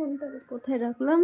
ফোনটাকে কোথায় রাখলাম?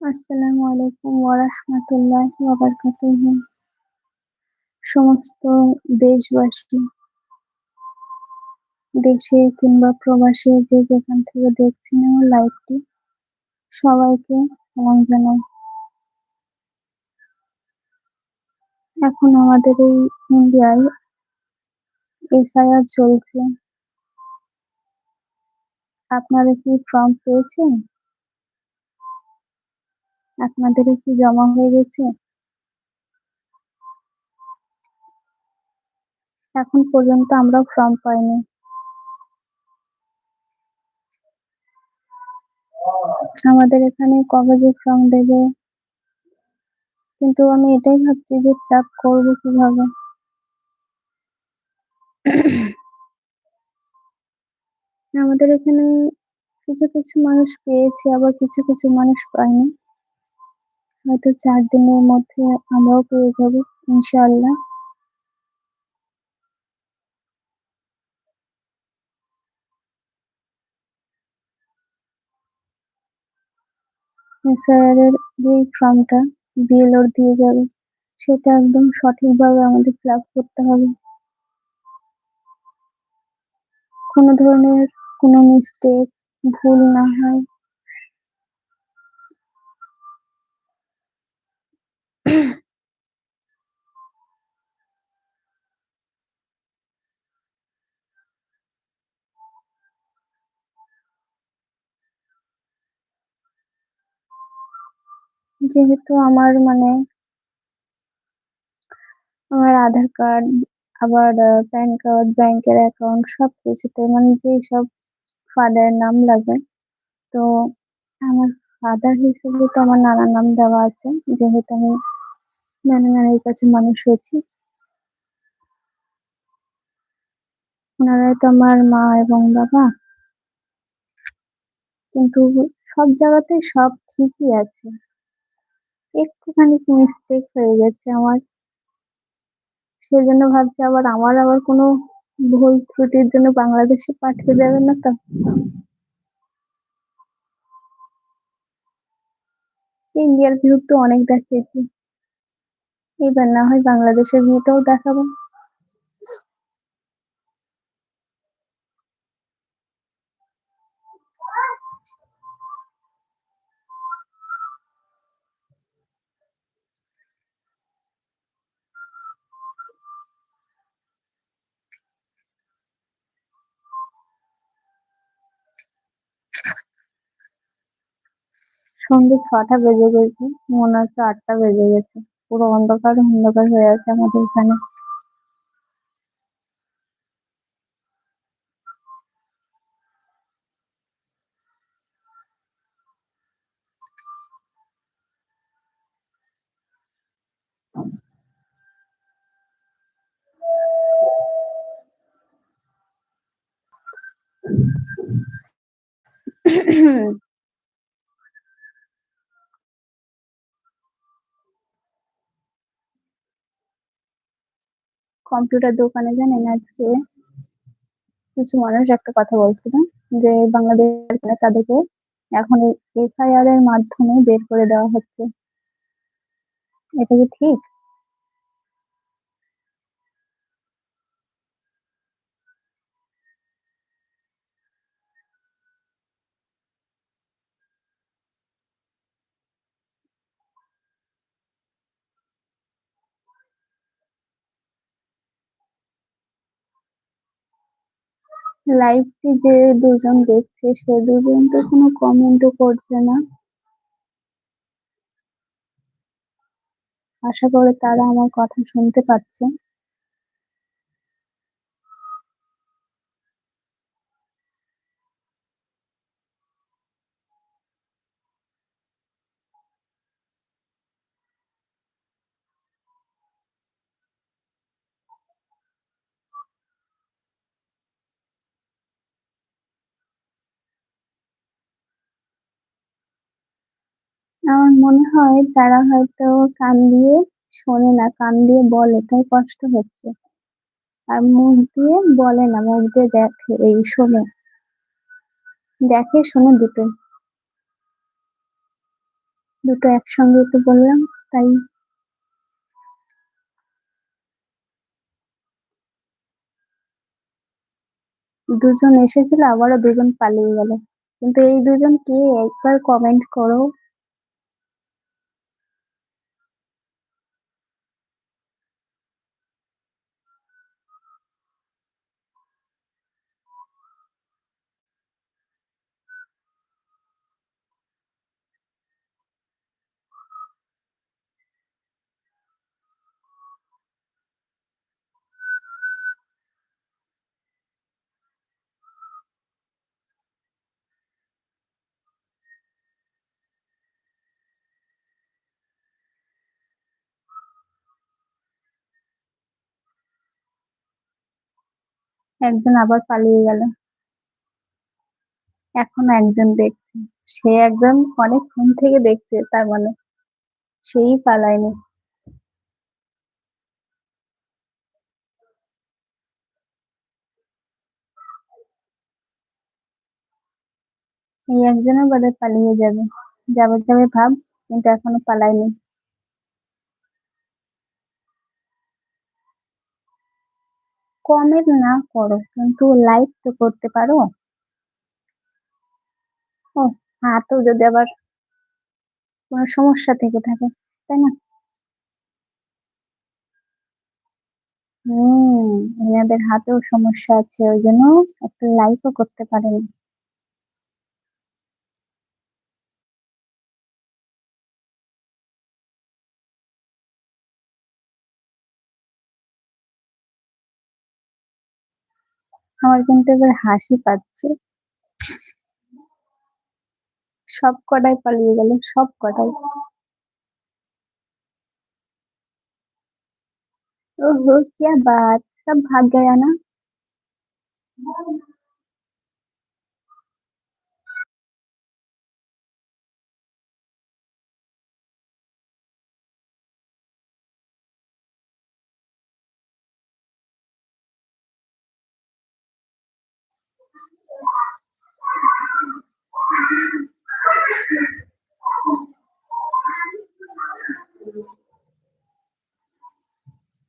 আসসালামু আলাইকুম ওয়ারাহমাতুল্লাহি ওয়াবারাকাতুহু সমস্ত দেশবাসী, দেশে কিংবা প্রবাসে যে যেখান থেকে দেখছেন লাইভটি সবাইকে সালাম জানাই। এখন আমাদের এই ইন্ডিয়ায় এসআইআর চলছে। আপনারা কি ফর্ম পেয়েছেন? আপনাদের কি জমা হয়ে গেছে? এখন পর্যন্ত আমরা ফর্ম পাইনি। আমাদের এখানে কবে যে ফর্ম দেবে? কিন্তু আমি এটাই ভাবছি যে ফিল করব কীভাবে? আমাদের এখানে কিছু কিছু মানুষ পেয়েছে, আবার কিছু কিছু মানুষ পায়নি হয়তো চার দিনের মধ্যে আমরাও পেয়ে যাব, ইনশাআল্লাহ। স্যারের যে ফর্মটা বিএলওর দিয়ে যাবে। সেটা একদম সঠিকভাবে আমাদের ফিল করতে হবে। কোনো ধরনের কোনো মিস্টেক ভুল না হয়। যেহেতু আমার মানে আমার আধার কার্ড, আবার প্যান কার্ড, ব্যাংকের অ্যাকাউন্ট সব কিছুতে মানে যেই সব ফাদারের নাম লাগে তো আমার ফাদার হিসেবে তো আমার নানার নাম দেওয়া আছে। যেহেতু আমি নানা নানির কাছে মানুষ হয়েছি। ওনারাই তো আমার মা এবং বাবা। কিন্তু সব জায়গাতে সব ঠিকই আছে। একটুখানি মিস্টেক হয়ে গেছে আমার। সেজন্য ভাবছি আবার আমার আবার কোনো ভুল ত্রুটির জন্য বাংলাদেশে পাঠিয়ে দেবে না তো? ইন্ডিয়ার ভিউ তো অনেক দেখিয়েছি। এবার না হয় বাংলাদেশের ভিউটাও দেখাবো। সন্ধ্যে ছটা বেজে গেছে, মনে হচ্ছে আটটা বেজে গেছে। পুরো অন্ধকার অন্ধকার হয়ে আছে আমাদের এখানে। কম্পিউটার দোকানে জানেন আজকে কিছু মানুষ একটা কথা বলছিল যে বাংলাদেশ তাদেরকে এখন এফআইআর এর মাধ্যমে বের করে দেওয়া হচ্ছে। এটা কি ঠিক? লাইভটি যে দুজন দেখছে, সে দুজন তো কোনো কমেন্টও করছে না। আশা করি তারা আমার কথা শুনতে পাচ্ছে। আমার মনে হয় তারা হয়তো কান দিয়ে শোনে না, কান দিয়ে বলে, তাই কষ্ট হচ্ছে। আর মুখ দিয়ে বলে না, মুখ দিয়ে দেখে এই শোনে। দেখে শোনে দুটো। দুটো একসঙ্গে তো বললাম, তাই। দুজন এসেছিল, আবারও দুজন পালিয়ে গেল। কিন্তু এই দুজন কে? একবার কমেন্ট করো। একজন আবার পালিয়ে গেল। এখনও একজন দেখছে। সে একজন অনেকক্ষণ থেকে দেখছে, তার মানে সেই পালায়নি। এই একজনের বাদে পালিয়ে যাবে। যাবে যাবে ভাব, কিন্তু এখনও পালায়নি। কমেন্ট না করো, কিন্তু লাইক তো করতে পারো। ও, হাতও যদি আবার কোনো সমস্যা থেকে থাকে, তাই না? হুম, এনাদের হাতেও সমস্যা আছে, ওই জন্য একটা লাইকও করতে পারেনি। আমার কিন্তু এবার হাসি পাচ্ছে সব কটাই পালিয়ে গেল সব কটাই ओहो क्या बात सब भाग गया ना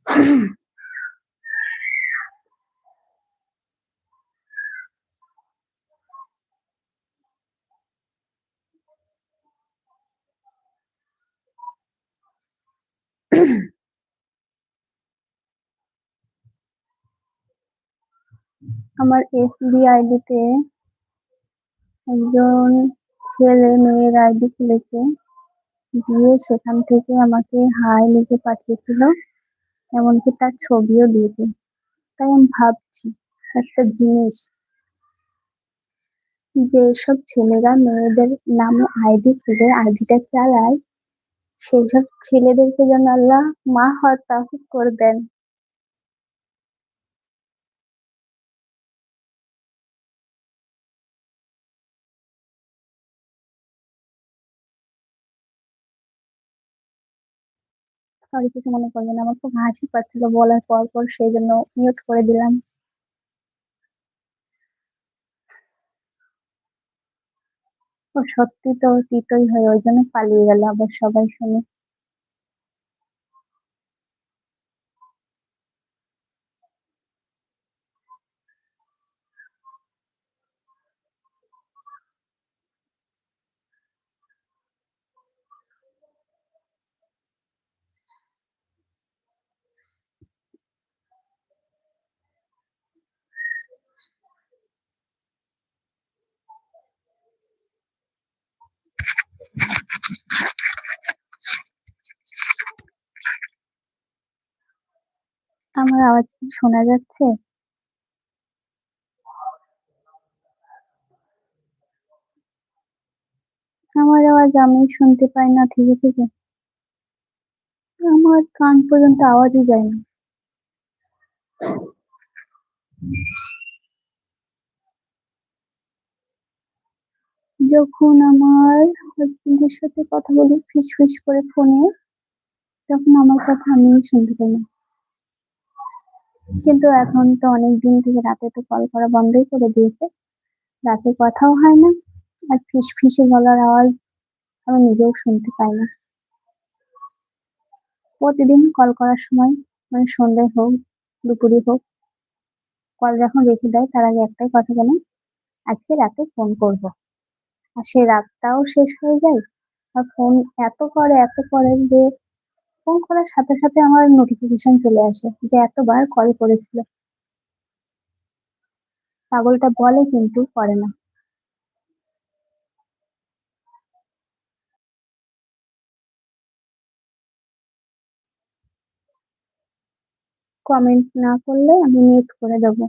mm আমার এফবি আইডিতে একজন ছেলে মেয়ের আইডি খুলেছে। দিয়ে সেখান থেকে আমাকে হাই লিখে পাঠিয়েছিল, এমনকি তার ছবিও দিয়েছে। তাই আমি ভাবছি, একটা জিনিস, যে সব ছেলেরা মেয়েদের নামে আইডি খুলে আইডিটা চালায় সেই সব ছেলেদেরকে যেন আল্লাহ মা হওয়ার তাওফিক করে দেন। সরি কিছু মনে করবেন। আমার খুব হাসি পাচ্ছিল বলার পর পর, সেই জন্য মিউট করে দিলাম সত্যি তো তিতই হয় ওই জন্য পালিয়ে গেল আবার সবাই শুনে আমার আওয়াজ কি শোনা যাচ্ছে? আমার আওয়াজ আমি শুনতে পাই না ধীরে ধীরে আমার কান পর্যন্ত আওয়াজই যায় না। যখন আমার হাজবেন্ডের সাথে কথা বলি ফিস ফিস করে ফোনে, তখন আমার কথা আমি শুনতে পাই না। কিন্তু এখন তো অনেক দিন থেকে রাতে তো কল করা বন্ধই করে দিয়েছে। রাতে কথাও হয় না, আর ফিস ফিসে গলার আওয়াজ আমি নিজেও শুনতে পাই না। প্রতিদিন কল করার সময় মানে সন্ধ্যে হোক, দুপুরে হোক, কল যখন রেখে দেয়, তার আগে একটাই কথা বলে আজকে রাতে ফোন করব। আর সেই রাতটাও শেষ হয়ে যায়, আর ফোন এত করে এত করে যে ফোন করার সাথে সাথে আমার নোটিফিকেশন চলে আসে যে এতবার কল করেছিল। পাগলটা বলে কিন্তু করে না। কমেন্ট না করলে আমি মিউট করে দেবো।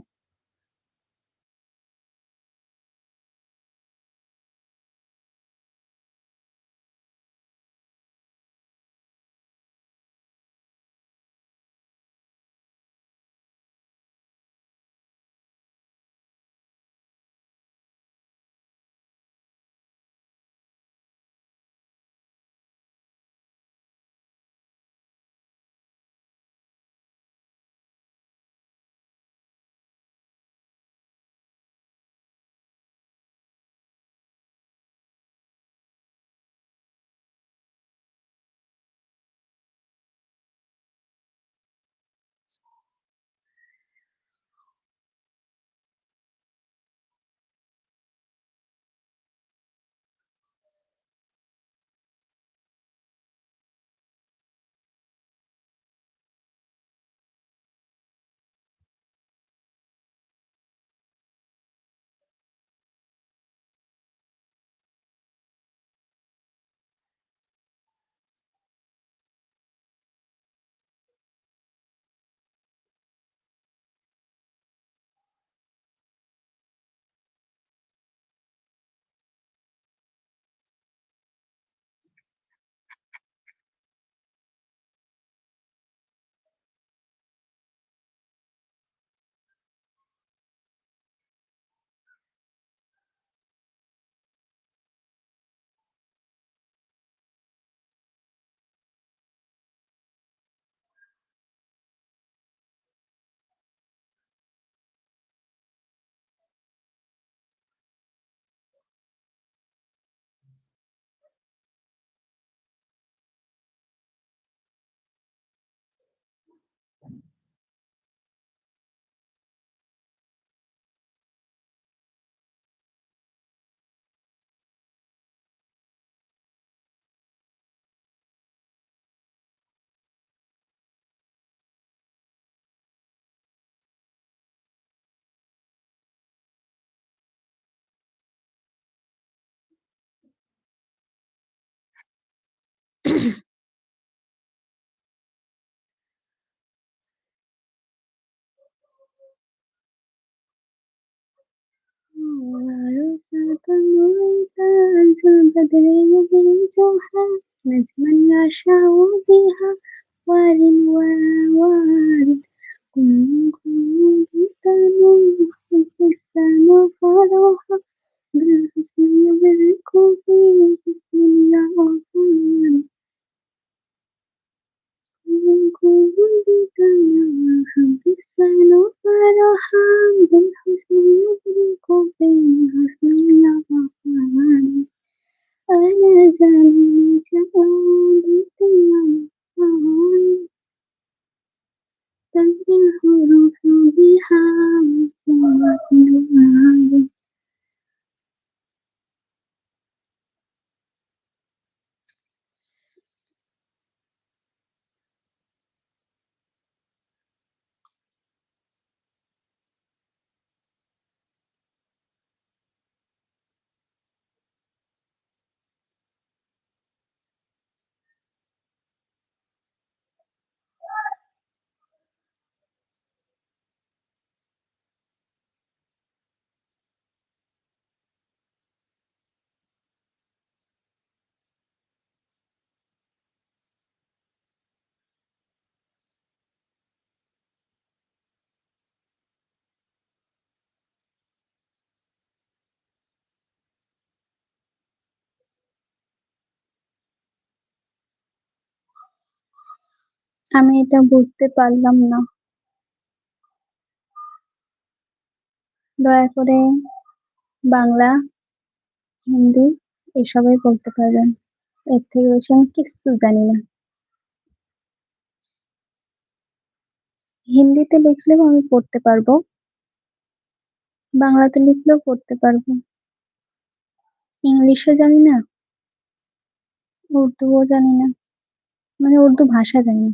نتمنى جوها نجما يعشع بها وار ووارد كل كل بستان بستان فروحا بالحسن بالكوفي بسم الله الرحمن Even cool we can this line of hand and who's the thing of আমি এটা বুঝতে পারলাম না। দয়া করে বাংলা, হিন্দি এসবই বলতে পারবেন। এর থেকে বেশি আমি কিচ্ছু জানি না। হিন্দিতে লিখলেও আমি পড়তে পারব। বাংলাতে লিখলেও পড়তে পারব। ইংলিশও জানি না। উর্দুও জানি না। মানে উর্দু ভাষা জানি।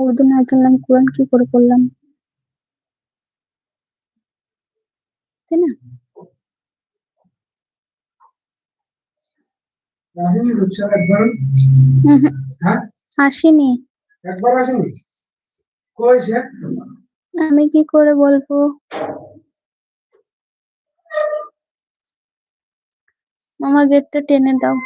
উর্দু না জানলাম কোরআন কি করে পড়লাম? তাই না? আসেনি হ্যাঁ? আমি কি করে বলব? মামা গেটটা টেনে দাও।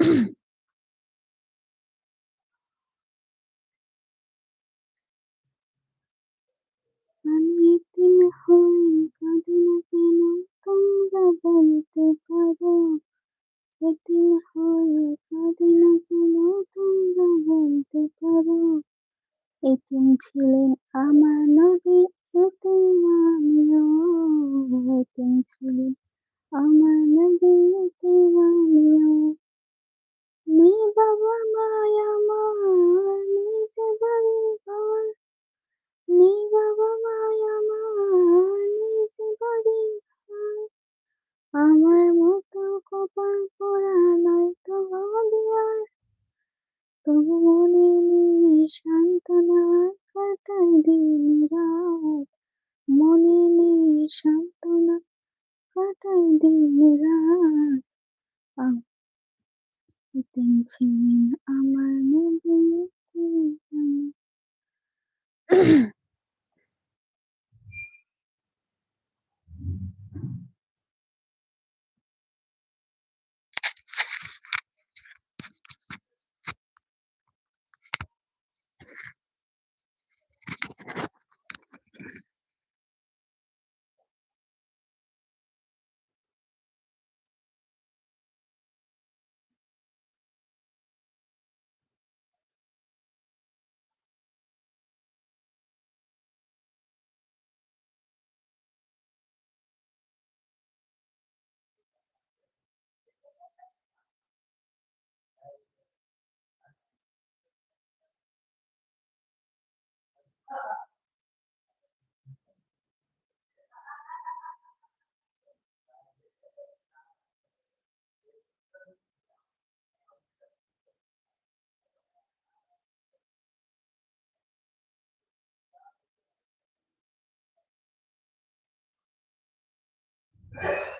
mm এতিম হয়ে কাঁদি না কেন তোমরা বলতে পারো। এতিম ছিলেন আমার নবী এতিম আমিও। এতিম ছিলেন আমার নবী এতিম আমিও। নেই বাবা মায় আমার নিজে বাড়ি ঘর। নেই বাবা মায় আমার নিজে বাড়ি আমার মতো কপাল পরা নয় তো আর তবু মনে নেই সান্ত্বনা কাটাই দিন রাত। মনে নেই সান্ত্বনা কাটাই দিন রাত। ছিলেন আমার নবী Yeah.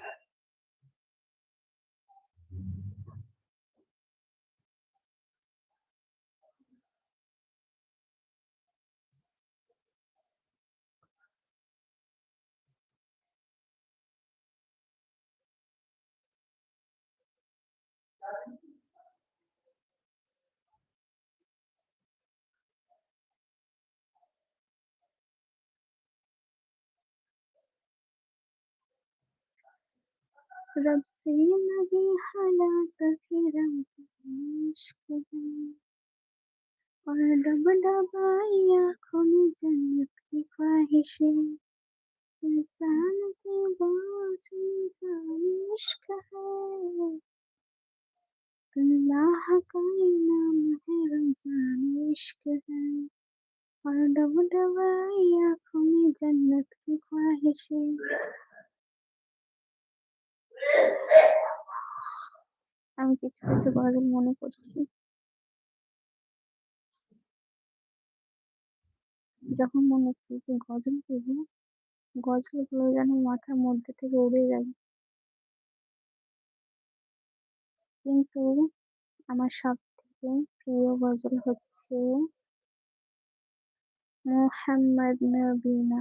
रब से लगे हालात इश्क में और डब डबाई आँखों में जन्नत की ख्वाहिशें। इंसान के बावजूद का इश्क है अल्लाह का इनाम है रमज़ान इश्क है। और डब डबाई आँखों में जन्नत की ख्वाहिशें। আমি কিছু কিছু গজল মনে করছি। যখন মনে করি যে গজল করব, গজলগুলো যেন মাথার মধ্যে থেকে উড়ে যায়। কিন্তু আমার সব থেকে প্রিয় গজল হচ্ছে মোহাম্মদ নবীনা।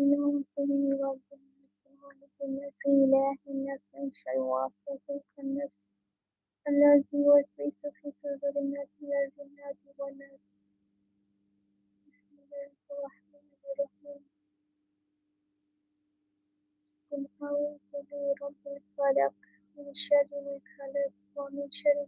إنه سبيل رب الناس مالك الناس إله الناس من شر وسوسة الناس الذي يوسوس في صدور الناس من الجنة والناس بسم الله الرحمن الرحيم قل أعوذ برب الفلق من شر ما خلق ومن شر